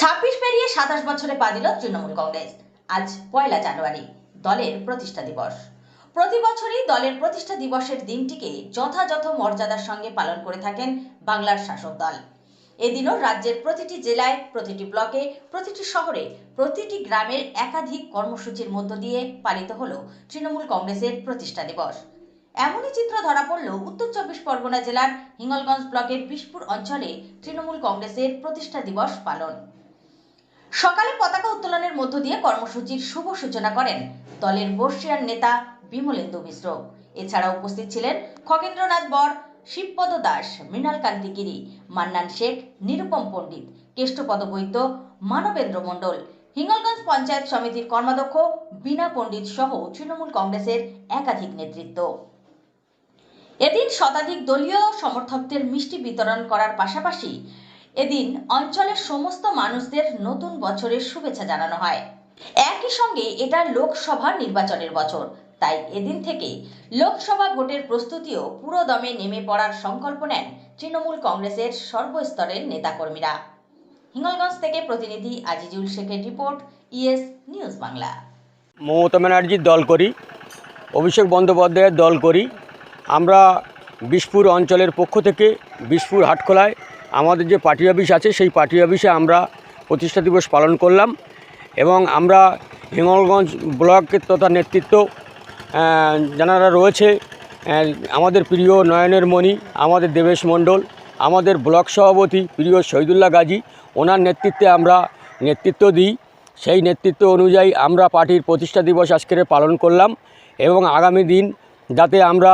ছাব্বিশ পেরিয়ে সাতাশ বছরে পা দিল তৃণমূল কংগ্রেস। আজ পয়লা জানুয়ারি, দলের প্রতিষ্ঠা দিবস। প্রতি বছরই দলের প্রতিষ্ঠা দিবসের দিনটিকে যথাযথ মর্যাদার সঙ্গে পালন করে থাকেন বাংলার শাসক দল। এদিনও রাজ্যের প্রতিটি জেলায়, প্রতিটি ব্লকে, প্রতিটি শহরে, প্রতিটি গ্রামের একাধিক কর্মসূচির মধ্য দিয়ে পালিত হল তৃণমূল কংগ্রেসের প্রতিষ্ঠা দিবস। এমনই চিত্র ধরা পড়ল উত্তর চব্বিশ পরগনা জেলার হিঙ্গলগঞ্জ ব্লকের বিশপুর অঞ্চলে তৃণমূল কংগ্রেসের প্রতিষ্ঠা দিবস পালন। সকালে পতাকা উত্তোলনের মধ্য দিয়ে কর্মসূচির শুভ সূচনা করেন দলের বর্ষিয়ান নেতা বিমলেন্দু মিশ্র। এছাড়া উপস্থিত ছিলেন খগেন্দ্রনাথ বর, শিবপদ দাস, মৃণাল কান্তি গিরি মান্নান শেখ, নিরুপম পণ্ডিত, কেষ্টপদ বৈদ্য, মানবেন্দ্র মণ্ডল। হিঙ্গলগঞ্জ পঞ্চায়েত সমিতির কর্মাধ্যক্ষ বিনা পণ্ডিত সহ তৃণমূল কংগ্রেসের একাধিক নেতৃত্ব। এদিন শতাধিক দলীয় সমর্থকদের মিষ্টি বিতরণ করার পাশাপাশি এদিন অঞ্চলের সমস্ত মানুষদের নতুন বছরের শুভেচ্ছা জানানো হয়। একই সঙ্গে এটা লোকসভা নির্বাচনের বছর, তাই এদিন থেকে লোকসভা ভোটের প্রস্তুতিও পুরো দমে নেমে পড়ার সংকল্প নেন তৃণমূল কংগ্রেসের সর্বস্তরের নেতাকর্মীরা। হিঙ্গলগঞ্জ থেকে প্রতিনিধি আজিজুল শেখের report, ES news Bangla. Mamata ব্যানার্জির দল করি, অভিষেক বন্দ্যোপাধ্যায়ের দল করি। আমরা বিশপুর অঞ্চলের পক্ষ থেকে বিশপুর হাটখোলায় আমাদের যে পার্টি অফিস আছে, সেই পার্টি অফিসে আমরা প্রতিষ্ঠা দিবস পালন করলাম এবং আমরা হিঙ্গলগঞ্জ ব্লকের তথা নেতৃত্ব যারা রয়েছে আমাদের প্রিয় নয়নের মণি, আমাদের দেবেশ মণ্ডল, আমাদের ব্লক সভাপতি প্রিয় শহীদুল্লাহ গাজী, ওনার নেতৃত্বে আমরা নেতৃত্ব দিই। সেই নেতৃত্ব অনুযায়ী আমরা পার্টির প্রতিষ্ঠা দিবস আজকের পালন করলাম এবং আগামী দিন যাতে আমরা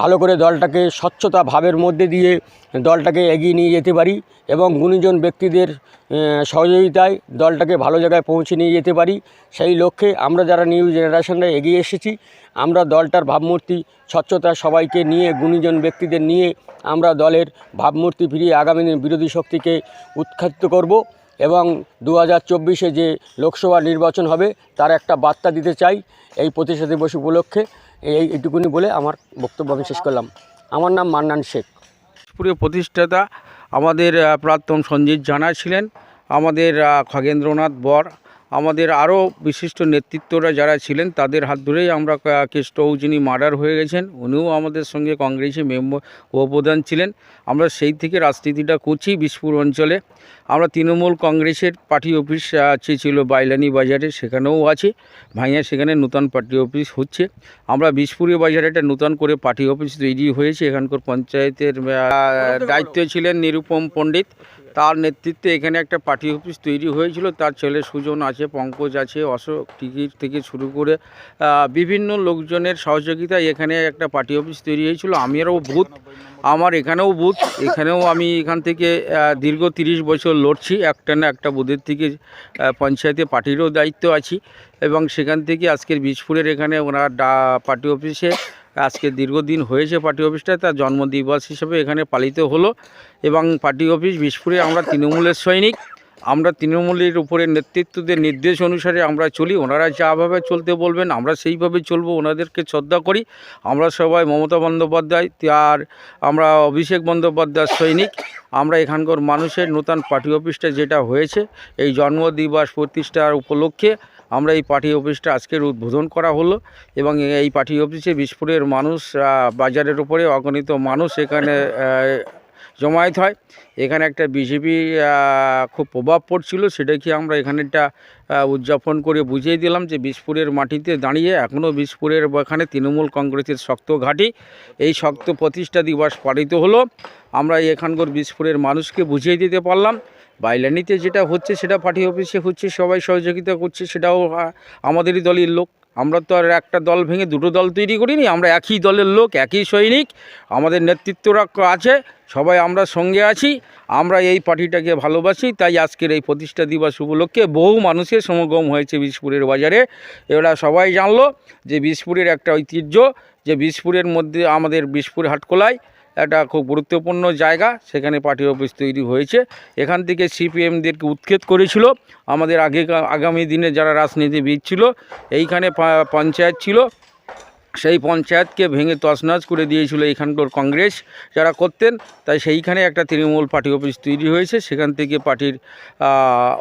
ভালো করে দলটাকে স্বচ্ছতা ভাবের মধ্যে দিয়ে দলটাকে এগিয়ে নিয়ে যেতে পারি এবং গুণীজন ব্যক্তিদের সহযোগিতায় দলটাকে ভালো জায়গায় পৌঁছে নিয়ে যেতে পারি। সেই লক্ষ্যে আমরা যারা নিউ জেনারেশনরা এগিয়ে এসেছি, আমরা দলটার ভাবমূর্তি, স্বচ্ছতা সবাইকে নিয়ে, গুণীজন ব্যক্তিদের নিয়ে আমরা দলের ভাবমূর্তি ফিরিয়ে আগামী দিন বিরোধী শক্তিকে উৎখাতিত করব এবং দু হাজার চব্বিশে যে লোকসভা নির্বাচন হবে, তার একটা বার্তা দিতে চাই এই প্রতিষ্ঠা দিবস উপলক্ষে। এই এইটুকুনি বলে আমার বক্তব্য আমি শেষ করলাম। আমার নাম মান্নান শেখ। পুরো প্রতিষ্ঠাতা, আমাদের প্রাক্তন সঞ্জিত জানা ছিলেন। আমাদের খগেন্দ্রনাথ বর আমাদের আরও বিশিষ্ট নেতৃত্বরা যারা ছিলেন তাদের হাত ধরেই আমরা কেষ্ট যিনি মার্ডার হয়ে গেছেন উনিও আমাদের সঙ্গে কংগ্রেসে মেম্বার উপপ্রধান ছিলেন। আমরা সেই থেকে রাজনীতিটা করছি বিশপুর অঞ্চলে। আমরা তৃণমূল কংগ্রেসের পার্টি অফিস আছে ছিল বাইলানি বাজারে সেখানেও আছে। ভাইয়া সেখানে নূতন পার্টি অফিস হচ্ছে। আমরা বিশপুরে বাজারে একটা নূতন করে পার্টি অফিস তৈরি হয়েছে। এখানকার পঞ্চায়েতের দায়িত্বে ছিলেন নিরুপম পণ্ডিত। তার নেতৃত্বে এখানে একটা পার্টি অফিস তৈরি হয়েছিল। তার ছেলে সুজন আছে, পঙ্কজ আছে, অশোক টিকিট থেকে শুরু করে বিভিন্ন লোকজনের সহযোগিতায় এখানে একটা পার্টি অফিস তৈরি হয়েছিল। আমিরও বুথ, আমার এখানেও বুথ, এখানেও আমি এখান থেকে দীর্ঘ তিরিশ বছর লড়ছি। একটা না একটা বুথের থেকে পঞ্চায়েতে পার্টিরও দায়িত্ব আছি এবং সেখান থেকে আজকের বীজপুরের এখানে ওনার ডা, পার্টি অফিসে আজকে দীর্ঘদিন হয়েছে পার্টি অফিসটা, তার জন্মদিবস হিসেবে এখানে পালিত হলো এবং পার্টি অফিস বীজপুরে আমরা তৃণমূলের সৈনিক। আমরা তৃণমূলের উপরে নেতৃত্বদের নির্দেশ অনুসারে আমরা চলি, ওনারা যাভাবে চলতে বলবেন, আমরা সেইভাবে চলবো, ওনাদেরকে শ্রদ্ধা করি। আমরা সবাই মমতা বন্দ্যোপাধ্যায় আর আমরা অভিষেক বন্দ্যোপাধ্যায়ের সৈনিক। আমরা এখানকার মানুষের নূতন পার্টি অফিসটা যেটা হয়েছে, এই জন্মদিবস প্রতিষ্ঠার উপলক্ষে আমরা এই পার্টি অফিসটা আজকের উদ্বোধন করা হলো এবং এই পার্টি অফিসে বিশপুরের মানুষ বাজারের উপরে অগণিত মানুষ এখানে জমায়েত হয়। এখানে একটা বিজেপি খুব প্রভাব পড়ছিল সেটাকে আমরা এখানেটা উদযাপন করে বুঝিয়ে দিলাম যে বিশপুরের মাটিতে দাঁড়িয়ে এখনও বিশপুরের এখানে তৃণমূল কংগ্রেসের শক্ত ঘাঁটি। এই শক্ত প্রতিষ্ঠা দিবস পালিত হলো। আমরা এখানকার বিশপুরের মানুষকে বুঝিয়ে দিতে পারলাম। বাইলানিতে যেটা হচ্ছে সেটা পার্টি অফিসে হচ্ছে, সবাই সহযোগিতা করছে, সেটাও আমাদেরই দলের লোক। আমরা তো আর একটা দল ভেঙে দুটো দল তৈরি করিনি, আমরা একই দলের লোক, একই সৈনিক, আমাদের নেতৃত্বরা আছে, সবাই আমরা সঙ্গে আছি, আমরা এই পার্টিটাকে ভালোবাসি, তাই আজকের এই প্রতিষ্ঠা দিবস উপলক্ষে বহু মানুষের সমাগম হয়েছে বিশপুরের বাজারে। এরা সবাই জানলো যে বিশপুরের একটা ঐতিহ্য, যে বিশপুরের মধ্যে আমাদের বিশপুর হাটকোলায় একটা খুব গুরুত্বপূর্ণ জায়গা। সেখানে পার্টি অফিস তৈরি হয়েছে। এখান থেকে সিপিএমদেরকে উৎক্ষেপ করেছিল। আমাদের আগে আগামী দিনে যারা রাজনীতিবিদ ছিল, এইখানে পঞ্চায়েত ছিল। সেই পঞ্চায়েতকে ভেঙে তছনছ করে দিয়েছিল এখানকার কংগ্রেস। যারা করতেন, তাই সেইখানে একটা তৃণমূল পার্টি অফিস তৈরি হয়েছে। সেখান থেকে পার্টির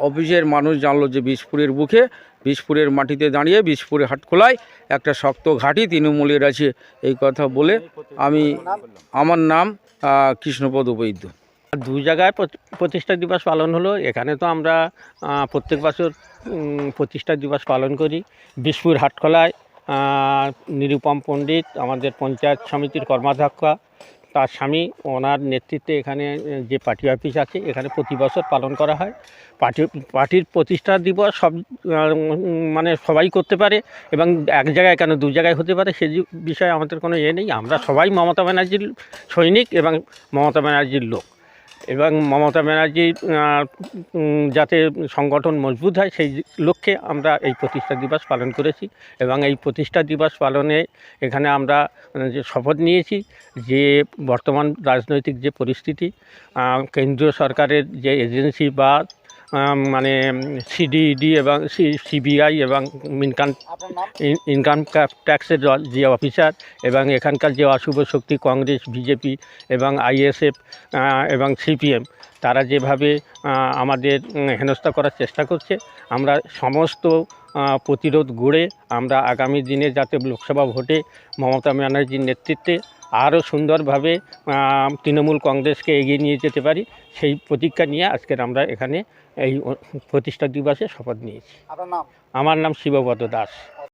অফিসের মানুষ জানলো যে বিষপুরের বুকে বিষপুরের মাটিতে দাঁড়িয়ে বিষপুরে হাটখোলায় একটা শক্ত ঘাঁটি তৃণমূলের আছে। এই কথা বলে আমি আমার নাম কৃষ্ণপদ বৈদ্য দু জায়গায় প্রতিষ্ঠা দিবস পালন হলো। এখানে তো আমরা প্রত্যেক বছর প্রতিষ্ঠা দিবস পালন করি। বিষপুর হাটখোলায় নিরুপম পণ্ডিত, আমাদের পঞ্চায়েত সমিতির কর্মাধ্যক্ষ তার স্বামী ওনার নেতৃত্বে এখানে যে পার্টি অফিস আছে, এখানে প্রতি বছর পালন করা হয়। পার্টি, পার্টির প্রতিষ্ঠা দিবস সব মানে সবাই করতে পারে এবং এক জায়গায় কেন দু জায়গায় হতে পারে সে বিষয়ে আমাদের কোনো ইয়ে নেই। আমরা সবাই মমতা ব্যানার্জির সৈনিক এবং মমতা ব্যানার্জির লোক। এবং মমতা ব্যানার্জি যাতে সংগঠন মজবুত হয়, সেই লক্ষ্যে আমরা এই প্রতিষ্ঠা দিবস পালন করেছি এবং এই প্রতিষ্ঠা দিবস পালনে এখানে আমরা যে শপথ নিয়েছি যে বর্তমান রাজনৈতিক যে পরিস্থিতি কেন্দ্রীয় সরকারের যে এজেন্সি বা মানে সিডিইডি এবং সিবিআই এবং ইনকাম ইনকাম ট্যাক্সের য- যে অফিসার এবং এখানকার যে অশুভ শক্তি কংগ্রেস বিজেপি এবং আইএসএফ এবং সিপিএম তারা যেভাবে আমাদের হেনস্থা করার চেষ্টা করছে আমরা সমস্ত প্রতিরোধ গড়ে আমরা আগামী দিনে যাতে লোকসভা ভোটে মমতা ব্যানার্জির নেতৃত্বে আরও সুন্দরভাবে তৃণমূল কংগ্রেসকে এগিয়ে নিয়ে যেতে পারি সেই প্রতিজ্ঞা নিয়ে আজকের আমরা এখানে এই প্রতিষ্ঠা দিবসে শপথ নিয়েছি। আমার নাম শিবপদ দাস।